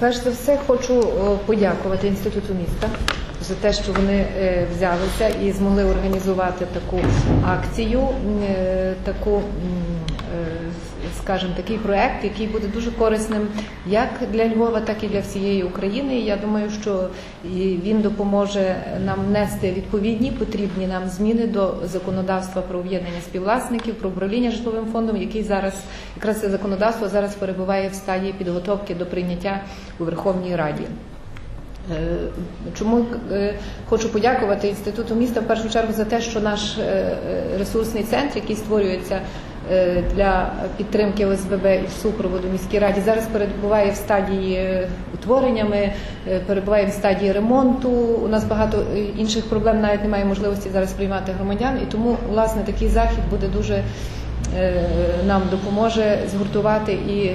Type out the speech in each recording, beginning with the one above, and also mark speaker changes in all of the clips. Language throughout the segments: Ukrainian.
Speaker 1: Перш за все, хочу е, подякувати інституту міста за те, що вони е, взялися і змогли організувати таку акцію, е, таку, скажімо, такий проект, який буде дуже корисним як для Львова, так і для всієї України. Я думаю, що він допоможе нам внести відповідні потрібні нам зміни до законодавства про об'єднання співвласників, про управління житловим фондом, який зараз якраз це законодавство зараз перебуває в стадії підготовки до прийняття у Верховній Раді. Е, Чому е, хочу подякувати інституту міста в першу чергу за те, що наш е, ресурсний центр, який створюється для підтримки ОСББ і супроводу міській раді, зараз перебуває в стадії е, утворення. Ми е, перебуваємо в стадії ремонту. У нас багато е, інших проблем, навіть немає можливості зараз приймати громадян, і тому власне такий захід буде дуже е, нам допоможе згуртувати і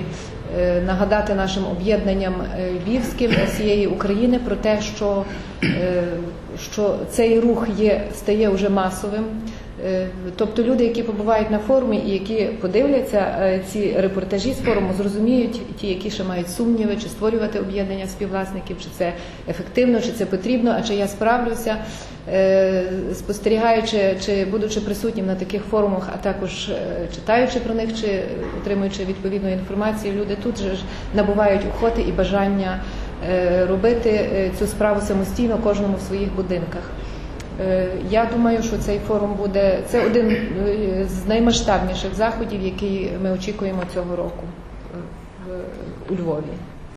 Speaker 1: е, нагадати нашим об'єднанням е, львівським всієї України про те, що, е, що цей рух є стає вже масовим. Е, Тобто люди, які побувають на форумі і які подивляться е, ці репортажі з форуму, зрозуміють ті, які ще мають сумніви, чи створювати об'єднання співвласників, чи це ефективно, чи це потрібно, а чи я справлюся, Е, спостерігаючи чи будучи присутнім на таких форумах, а також читаючи про них чи отримуючи відповідну інформацію, люди тут же ж набувають охоти і бажання робити цю справу самостійно кожному в своїх будинках. Е, Я думаю, що цей форум буде це один е, з наймасштабніших заходів, який ми очікуємо цього року е, у Львові.